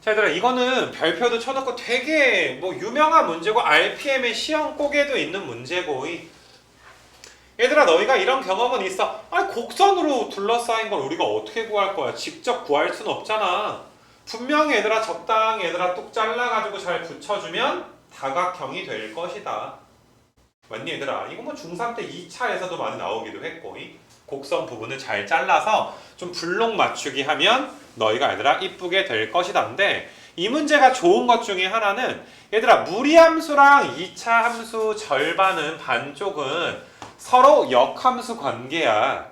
자 얘들아 이거는 별표도 쳐놓고 되게 뭐 유명한 문제고 RPM의 시험 꼭에도 있는 문제고. 이- 얘들아 너희가 이런 경험은 있어. 아니 곡선으로 둘러싸인 걸 우리가 어떻게 구할 거야? 직접 구할 수는 없잖아. 분명히 얘들아 적당히 얘들아 뚝 잘라가지고 잘 붙여주면 다각형이 될 것이다. 맞니 얘들아? 이거 뭐 중3 때 2차에서도 많이 나오기도 했고. 이 곡선 부분을 잘 잘라서 좀 블록 맞추기 하면 너희가 얘들아 이쁘게 될 것이다인데 이 문제가 좋은 것 중에 하나는 얘들아 무리함수랑 2차 함수 절반은 반쪽은 서로 역함수 관계야.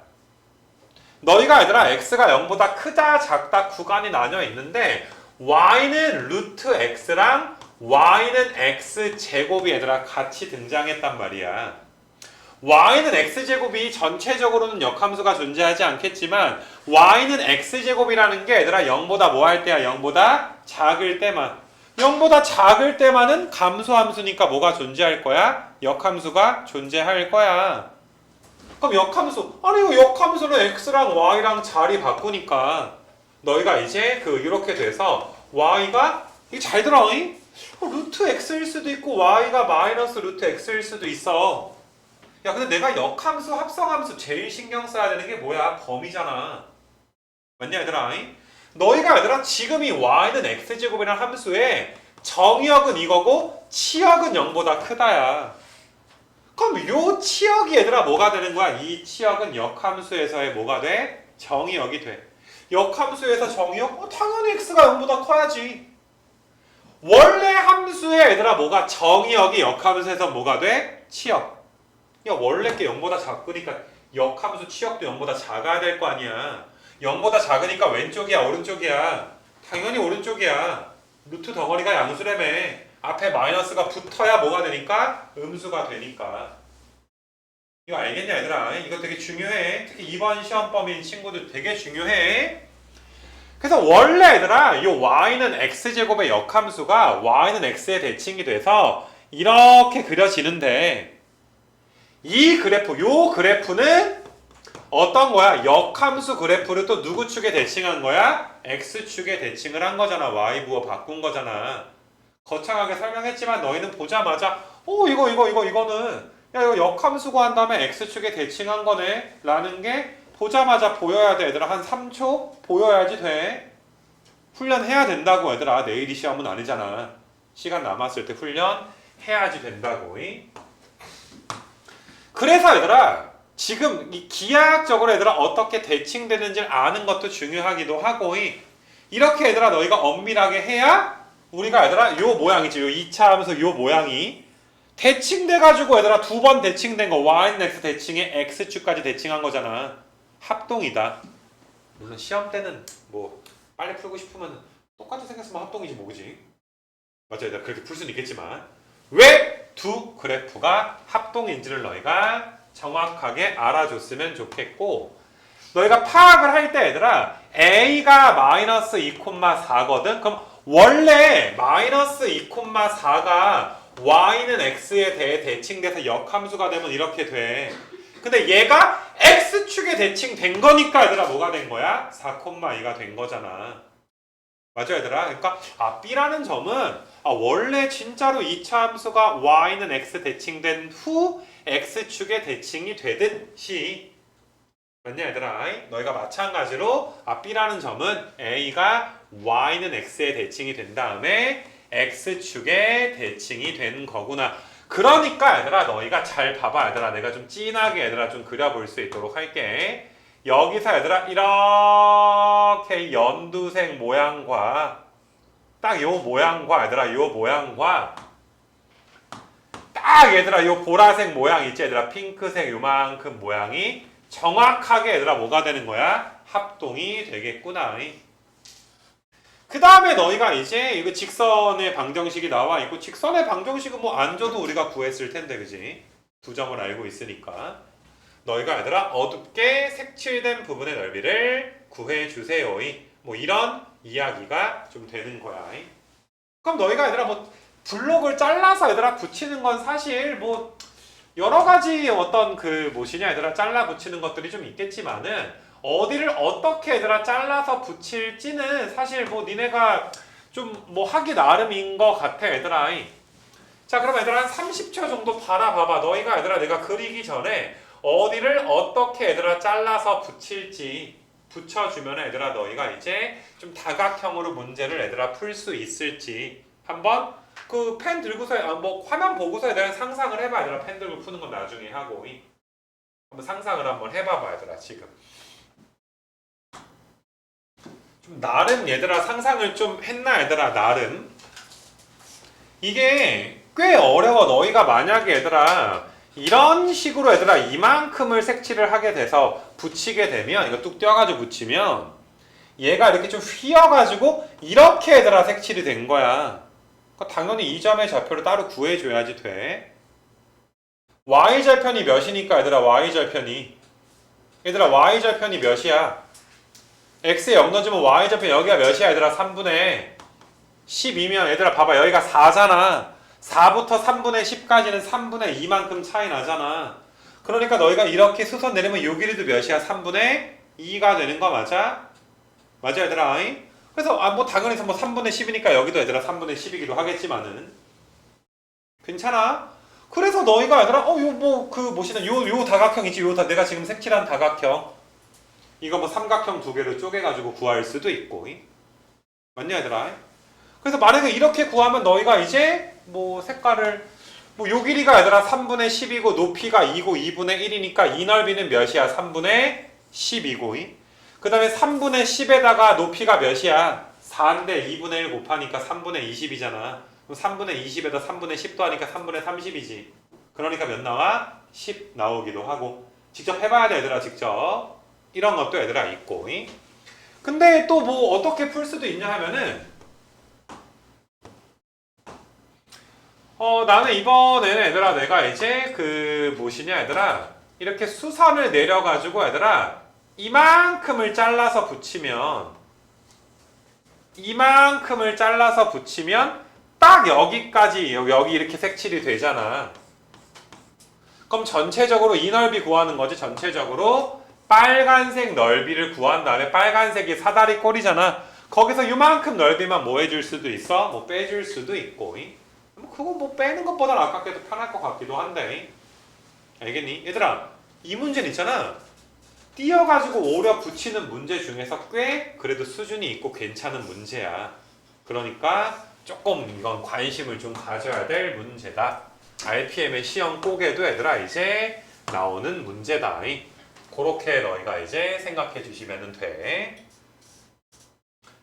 너희가 얘들아 x가 0보다 크다 작다 구간이 나뉘어 있는데 y는 루트 x랑 y는 x 제곱이 얘들아 같이 등장했단 말이야. Y는 x제곱이 전체적으로는 역함수가 존재하지 않겠지만 y는 x제곱이라는 게 얘들아 0보다 뭐 할 때야? 0보다 작을 때만. 0보다 작을 때만은 감소함수니까 뭐가 존재할 거야? 역함수가 존재할 거야. 그럼 역함수. 아니 이거 역함수는 x랑 y랑 자리 바꾸니까 너희가 이제 그 이렇게 돼서 y가 이게 잘 들어 이? 어, 루트 x일 수도 있고 y가 마이너스 루트 x일 수도 있어 야 근데 내가 역함수 합성함수 제일 신경 써야 되는 게 뭐야 범위잖아 맞냐 얘들아 이? 너희가 얘들아 지금 이 y는 x제곱이라는 함수에 정의역은 이거고 치역은 0보다 크다야 그럼 요 치역이 얘들아 뭐가 되는 거야 이 치역은 역함수에서의 뭐가 돼? 정의역이 돼 역함수에서 정의역? 어, 당연히 x가 0보다 커야지 원래 함수에 얘들아 뭐가 정의역이 역함수에서 뭐가 돼? 치역 야 원래 게 0보다 작으니까 역함수 치역도 0보다 작아야 될 거 아니야. 0보다 작으니까 왼쪽이야 오른쪽이야? 당연히 오른쪽이야. 루트 덩어리가 양수라며 앞에 마이너스가 붙어야 뭐가 되니까? 음수가 되니까. 이거 알겠냐 얘들아? 이거 되게 중요해. 특히 이번 시험 범위인 친구들 되게 중요해. 그래서 원래 얘들아 이 y는 x제곱의 역함수가 y는 x의 대칭이 돼서 이렇게 그려지는데 이 그래프 요 그래프는 어떤 거야? 역함수 그래프를 또 누구 축에 대칭한 거야? x축에 대칭을 한 거잖아. y 부호 바꾼 거잖아. 거창하게 설명했지만 너희는 보자마자 어 이거 이거 이거 이거는 야 이거 역함수 구한 다음에 x축에 대칭한 거네 라는 게 보자마자 보여야 돼 얘들아 한 3초 보여야지 돼 훈련해야 된다고 얘들아 내일이 시험은 아니잖아 시간 남았을 때 훈련 해야지 된다고 이? 그래서 얘들아 지금 이 기하학적으로 얘들아 어떻게 대칭되는지를 아는 것도 중요하기도 하고 이. 이렇게 얘들아 너희가 엄밀하게 해야 우리가 얘들아 요 모양이지 요 2차 하면서 요 모양이. 대칭돼 가지고 얘들아 두 번 대칭된 거 y는 x 대칭에 x축까지 대칭한 거잖아. 합동이다. 물론 시험 때는 뭐 빨리 풀고 싶으면 똑같이 생겼으면 합동이지 뭐 그지? 맞아 얘들아. 그렇게 풀 수는 있겠지만. 왜 두 그래프가 합동인지를 너희가 정확하게 알아줬으면 좋겠고 너희가 파악을 할 때 얘들아 a가 마이너스 2,4거든? 그럼 원래 마이너스 2,4가 y는 x에 대해 대칭돼서 역함수가 되면 이렇게 돼. 근데 얘가 x축에 대칭된 거니까 얘들아 뭐가 된 거야? 4,2가 된 거잖아 맞아 얘들아. 그러니까 아 b라는 점은 아, 원래 진짜로 2차 함수가 y는 x 대칭된 후 x축에 대칭이 되듯이. 맞냐 얘들아? 너희가 마찬가지로 아 b라는 점은 a가 y는 x에 대칭이 된 다음에 x축에 대칭이 된 거구나. 그러니까 얘들아 너희가 잘 봐봐 얘들아. 내가 좀 진하게 얘들아 좀 그려볼 수 있도록 할게 여기서 얘들아 이렇게 연두색 모양과 딱 요 모양과 얘들아 요 모양과 딱 얘들아 요 보라색 모양 있지 얘들아 핑크색 요만큼 모양이 정확하게 얘들아 뭐가 되는 거야? 합동이 되겠구나. 그 다음에 너희가 이제 이거 직선의 방정식이 나와 있고 직선의 방정식은 뭐 안 줘도 우리가 구했을 텐데 그지? 두 점을 알고 있으니까 너희가 얘들아 어둡게 색칠된 부분의 넓이를 구해 주세요. 뭐 이런 이야기가 좀 되는 거야. 그럼 너희가 얘들아 뭐 블록을 잘라서 얘들아 붙이는 건 사실 뭐 여러 가지 어떤 그 무엇이냐 얘들아 잘라 붙이는 것들이 좀 있겠지만은 어디를 어떻게 얘들아 잘라서 붙일지는 사실 뭐 니네가 좀 뭐 하기 나름인 것 같아 얘들아. 자 그럼 얘들아 한 30초 정도 바라봐봐. 너희가 얘들아 내가 그리기 전에 어디를 어떻게 얘들아 잘라서 붙일지 붙여주면 얘들아 너희가 이제 좀 다각형으로 문제를 얘들아 풀 수 있을지 한번 그 펜 들고서 아, 뭐 화면 보고서 얘들아 상상을 해봐. 얘들아 펜 들고 푸는 건 나중에 하고. 이. 한번 상상을 한번 해봐봐 얘들아 지금. 좀 나름 얘들아 상상을 좀 했나 얘들아 나름? 이게 꽤 어려워. 너희가 만약에 얘들아 이런 식으로 얘들아 이만큼을 색칠을 하게 돼서 붙이게 되면 이거 뚝 떼어가지고 붙이면 얘가 이렇게 좀 휘어가지고 이렇게 얘들아 색칠이 된 거야. 당연히 이 점의 좌표를 따로 구해줘야지 돼. y절편이 몇이니까 얘들아 y절편이. 얘들아 y절편이 몇이야? x에 0 넣어주면 y절편 여기가 몇이야 얘들아? 3분의 12면 얘들아 봐봐 여기가 4잖아 4부터 3분의 10까지는 3분의 2만큼 차이 나잖아 그러니까 너희가 이렇게 수선 내리면 요 길이도 몇이야 3분의 2가 되는 거 맞아? 맞아 얘들아? 그래서 아 뭐 당연히 뭐 3분의 10이니까 여기도 얘들아 3분의 10이기도 하겠지만은 괜찮아? 그래서 너희가 얘들아 어요 뭐 그 뭐시는 요 요 다각형 있지 요 다 내가 지금 색칠한 다각형 이거 뭐 삼각형 두 개로 쪼개가지고 구할 수도 있고 이? 맞냐 얘들아 그래서 만약에 이렇게 구하면 너희가 이제 뭐 색깔을 뭐 요 길이가 얘들아 3분의 10이고 높이가 2고 2분의 1이니까 이 넓이는 몇이야 3분의 10이고 이? 그 다음에 3분의 10에다가 높이가 몇이야 4인데 2분의 1 곱하니까 3분의 20이잖아 그럼 3분의 20에다 3분의 10도 하니까 3분의 30이지 그러니까 몇 나와? 10 나오기도 하고 직접 해봐야 돼 얘들아 직접 이런 것도 얘들아 있고 이? 근데 또 뭐 어떻게 풀 수도 있냐 하면은 어 나는 이번에는 얘들아 내가 이제 그 무엇이냐 얘들아? 이렇게 수선을 내려가지고 얘들아 이만큼을 잘라서 붙이면 이만큼을 잘라서 붙이면 딱 여기까지 여기, 이렇게 색칠이 되잖아. 그럼 전체적으로 이 넓이 구하는 거지 전체적으로? 빨간색 넓이를 구한 다음에 빨간색이 사다리 꼴이잖아. 거기서 이만큼 넓이만 뭐 해줄 수도 있어? 뭐 빼줄 수도 있고 그거 뭐 빼는 것보다 아깝게도 편할 것 같기도 한데. 알겠니? 얘들아 이 문제는 있잖아. 띄어가지고 오려 붙이는 문제 중에서 꽤 그래도 수준이 있고 괜찮은 문제야. 그러니까 조금 이건 관심을 좀 가져야 될 문제다. RPM의 시험 꼭에도 얘들아 이제 나오는 문제다. 그렇게 너희가 이제 생각해 주시면 돼